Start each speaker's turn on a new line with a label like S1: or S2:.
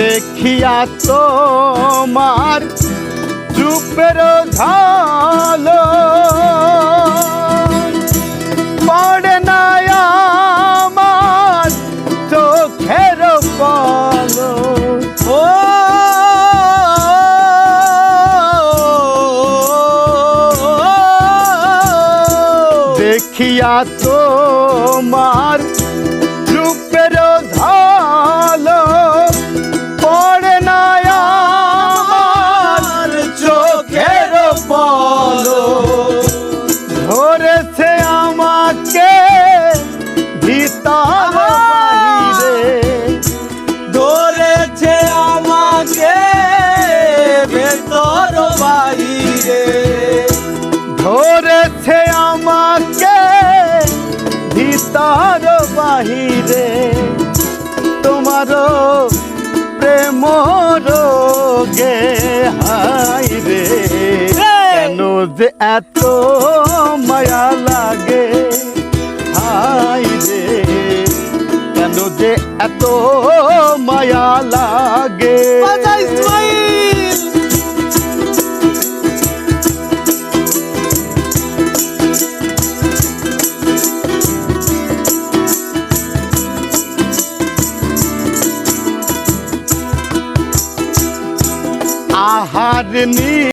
S1: দেখিয়া তোমার রূপের ঝালো পড়ে না আমার চোখের পালো। ও দেখিয়া আমাকে ভিতর বাহিরে
S2: ধরেছে আমাকে ভেতর বাইরে
S1: ধরেছে আমাকে ভিতর বাহিরে। তোমার প্রেম রোগে হাই রে। কেন যে এত এত মায়া লাগে। আহার নি